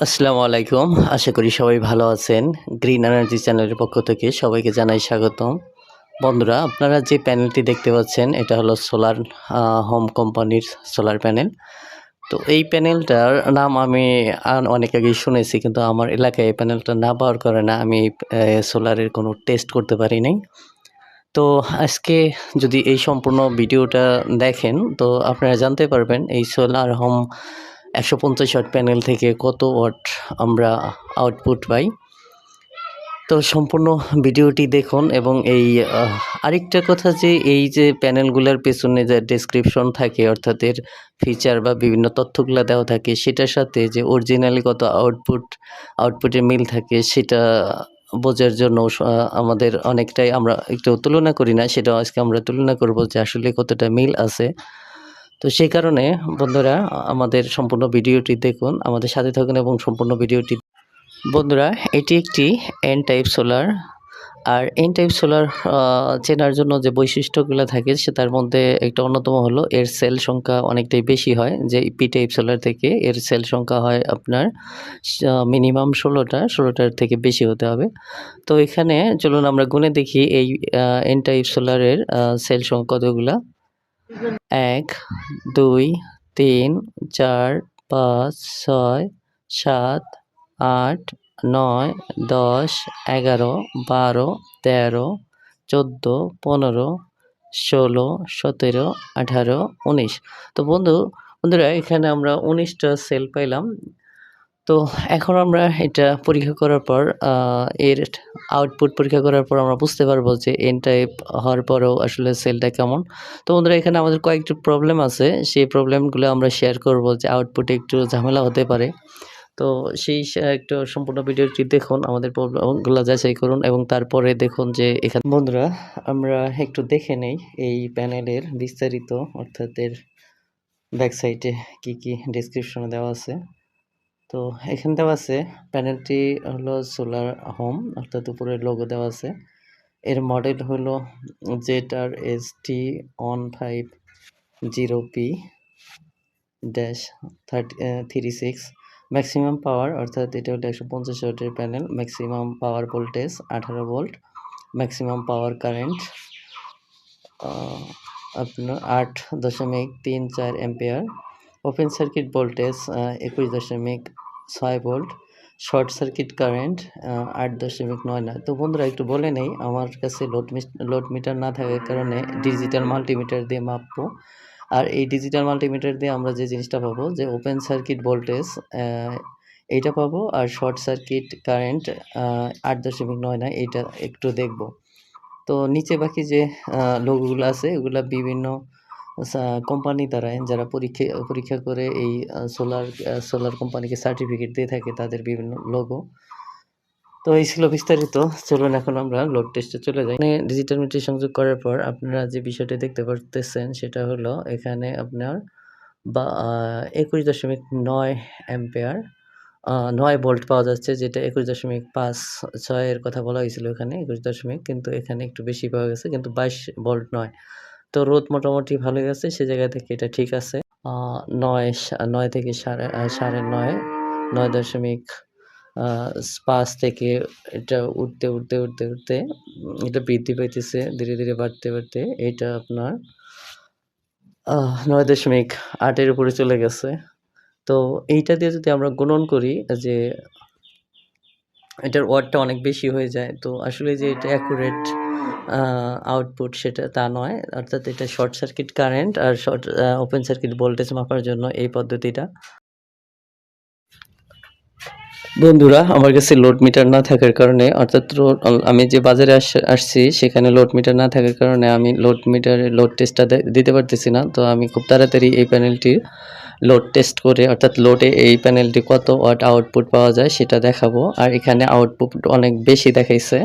আসসালামু আলাইকুম। আশা করি সবাই ভালো আছেন। গ্রিন এনার্জি চ্যানেলের পক্ষ থেকে সবাইকে জানাই স্বাগতম। বন্ধুরা, আপনারা যে প্যানেলটি দেখতে পাচ্ছেন, এটা হলো সোলার হোম কোম্পানির সোলার প্যানেল তো এই প্যানেলটার নাম আমি অনেক আগেই শুনেছি, কিন্তু আমার এলাকায় এই প্যানেলটা না পাওয়ার কারণে আমি সোলারের কোনো টেস্ট করতে পারি নাই। তো আজকে যদি এই সম্পূর্ণ ভিডিওটা দেখেন, তো আপনারা জানতে পারবেন, এই সোলার হোম একশো পঞ্চাশ ওয়াট প্যানেল থেকে কত ওয়াট আমরা আউটপুট পাই। তো সম্পূর্ণ ভিডিওটি দেখুন এবং এই আরেকটা কথা যে এই যে প্যানেলগুলোর পেছনে যে ডেসক্রিপশন থাকে, অর্থাৎ এর ফিচার বা বিভিন্ন তথ্যগুলো দেওয়া থাকে, সেটার সাথে যে অরিজিনালি কত আউটপুট আউটপুটের মিল থাকে, সেটা বোঝার জন্য আমাদের অনেকটাই আমরা একটু তুলনা করি না সেটা আজকে আমরা তুলনা করব যে আসলে কতটা মিল আছে। তো সেই কারণে, বন্ধুরা, আমাদের সম্পূর্ণ ভিডিওটি দেখুন, আমাদের সাথে থাকুন এবং সম্পূর্ণ ভিডিওটি বন্ধুরা, এটি একটি এন টাইপ সোলার আর এন টাইপ সোলার চেনার জন্য যে বৈশিষ্ট্যগুলো থাকে, সে তার মধ্যে একটা অন্যতম হলো, এর সেল সংখ্যা অনেকটাই বেশি হয়, যে পি টাইপ সোলার থেকে এর সেল সংখ্যা হয় আপনার মিনিমাম ষোলোটা, ষোলোটার থেকে বেশি হতে হবে। তো এখানে চলুন আমরা গুনে দেখি এই এন টাইপ সোলারের সেল সংখ্যা কতগুলা। এক, দুই, তিন, চার, পাঁচ, ছয়, সাত, আট, নয়, দশ, এগারো, বারো, তেরো, চোদ্দ, পনেরো, ষোলো, সতেরো, আঠারো, উনিশ। তো বন্ধু, বন্ধুরা, এখানে আমরা উনিশটা সেল পাইলাম। তো এখন আমরা এটা পরীক্ষা করার পর এর আউটপুট পরীক্ষা করার পর আমরা বুঝতে পারব যে এন টাইপ হওয়ার পরেও আসলে সেলটা কেমন। তো বন্ধুরা, এখানে আমাদের কয়েকটি প্রবলেম আছে। সেই প্রবলেমগুলো আমরা শেয়ার করব যে আউটপুটে একটু ঝামেলা হতে পারে। তো সেই একটু সম্পূর্ণ ভিডিওটি দেখুন, আমাদের প্রবলেমগুলো যাচাই করুন এবং তারপরে দেখুন যে এখানে বন্ধুরা, আমরা একটু দেখে নেই এই প্যানেলের বিস্তারিত, অর্থাৎ এর ব্যাক সাইডে কী কী ডিসক্রিপশনে দেওয়া আছে। তো এখানে দেওয়া আছে প্যানেলটি হলো সোলার হোম অর্থাৎ উপরে লোগো দেওয়া আছে। এর মডেল হলো Z R S T one five zero P dash thirty three six maximum power অর্থাৎ এটা হলো একশো পঞ্চাশ ওয়াটের প্যানেল ম্যাক্সিমাম পাওয়ার ভোল্টেজ আঠারো ভোল্ট ম্যাক্সিমাম পাওয়ার কারেন্ট আপনার আট দশমিক তিন চার অ্যাম্পিয়ার ওপেন সার্কিট ভোল্টেজ একুশ দশমিক ছয় ভোল্ট, শর্ট সার্কিট কারেন্ট আট দশমিক নয় নয়। তো বন্ধুরা, একটু বলে নেই, আমার কাছে লোড লোড মিটার না থাকার কারণে ডিজিটাল মাল্টিমিটার দিয়ে মাপবো। আর এই ডিজিটাল মাল্টিমিটার দিয়ে আমরা যে জিনিসটা পাবো, যে ওপেন সার্কিট ভোল্টেজ এইটা পাবো আর শর্ট সার্কিট কারেন্ট আট দশমিক নয় নয়, এইটা একটু দেখব। তো নিচে বাকি যে লোগোগুলো আছে এগুলা বিভিন্ন কোম্পানি দ্বারা যারা পরীক্ষা পরীক্ষা করে এই সোলার সোলার কোম্পানিকে সার্টিফিকেট দিয়ে থাকে তাদের বিভিন্ন লোগো তো এই ছিল বিস্তারিত। চলুন এখন আমরা লোড টেস্টে চলে যাই। এখানে ডিজিটাল মিটার সংযোগ করার পর আপনারা যে বিষয়টি দেখতে পারতেছেন সেটা হলো এখানে আপনার বা একুশ দশমিক নয় অ্যাম্পেয়ার নয় ভোল্ট পাওয়া যাচ্ছে, যেটা একুশ দশমিক পাঁচ ছয়ের কথা বলা হয়েছিল এখানে, একুশ দশমিক, কিন্তু এখানে একটু বেশি পাওয়া গেছে, কিন্তু বাইশ ভোল্ট নয়। তো রোদ মোটামুটি ভালো গেছে, সে জায়গা থেকে এটা ঠিক আছে। নয় নয় থেকে সাড়ে সাড়ে নয় নয় দশমিক পাঁচ থেকে এটা উঠতে উঠতে উঠতে উঠতে এটা বৃদ্ধি পাইতেছে, ধীরে ধীরে বাড়তে বাড়তে এটা আপনার নয় দশমিক আটের উপরে চলে গেছে। তো এইটা দিয়ে যদি আমরা গুণন করি যে এটার ওয়ার্ডটা অনেক বেশি হয়ে যায়, তো আসলে যে এটা অ্যাকুরেট আউটপুট সেটা তা নয়। অর্থাৎ এটা শর্ট সার্কিট কারেন্ট আর শর্ট ওপেন সার্কিট ভোল্টেজ মাপার জন্য এই পদ্ধতিটা। বন্ধুরা, আমার কাছে লোড মিটার না থাকার কারণে, অর্থাৎ আমি যে বাজারে আস- আসছি, সেখানে লোড মিটার না থাকার কারণে আমি লোড মিটারের লোড টেস্টটা দিতে পারতেছি না। তো আমি খুব তাড়াতাড়ি এই প্যানেলটির লোড টেস্ট করে, অর্থাৎ লোডে এই প্যানেলটি কত ওয়াট আউটপুট পাওয়া যায় সেটা দেখাবো। আর এখানে আউটপুট অনেক বেশি দেখাইছে।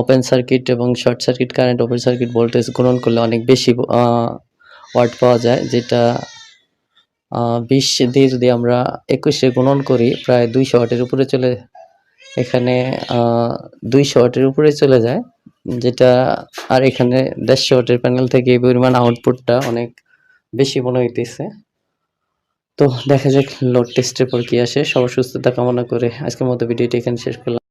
ওপেন সার্কিট এবং short circuit current open circuit voltage গ্রহণ করলে অনেক বেশি ওয়াট পাওয়া যায়, যেটা বিশ দিয়ে যদি আমরা একুশে গুণন করি, প্রায় দুইশো ওয়াটের উপরে চলে, এখানে দুইশো ওয়াটের উপরে চলে যায়, যেটা, আর এখানে দেড়শো ওয়াটের প্যানেল থেকে এই পরিমাণ আউটপুটটা অনেক বেশি মনে হইতেছে। তো দেখা যাক লোড টেস্টের পর কি আসে। সবার সুস্থতা কামনা করে আজকের মতো ভিডিওটি এখানে শেষ করলাম।